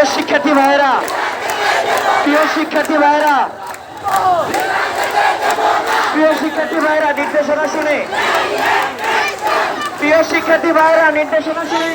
প্রিয় শিক্ষার্থী ভাইরা প্রিয় শিক্ষার্থী ভাইরা প্রিয় শিক্ষার্থী ভাইরা নির্দেশনা শুনে। প্রিয় শিক্ষার্থী ভাইরা নির্দেশনা শুনে।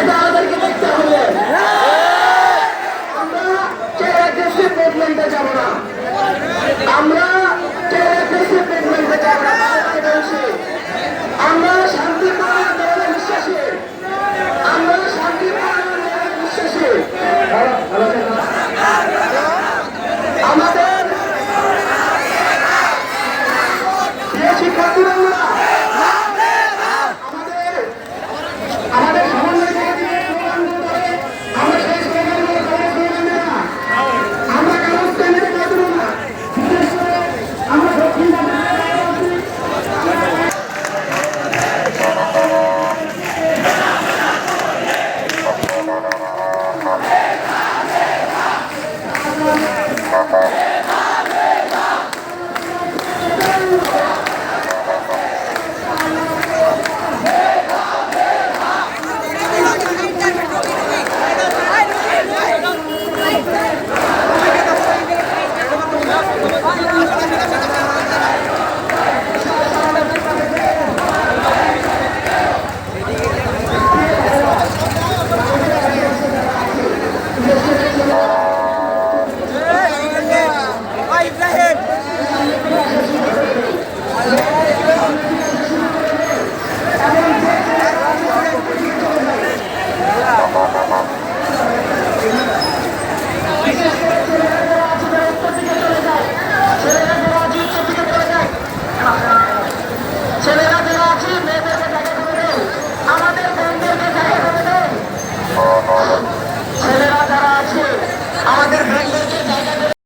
এটা আমাদেরকে দেখতে হবে। আমরা টেরাগ্রেসিভ মুভমেন্টে যাব না। আমরা টেরাগ্রেসিভ মুভমেন্টে যাব না। আমরা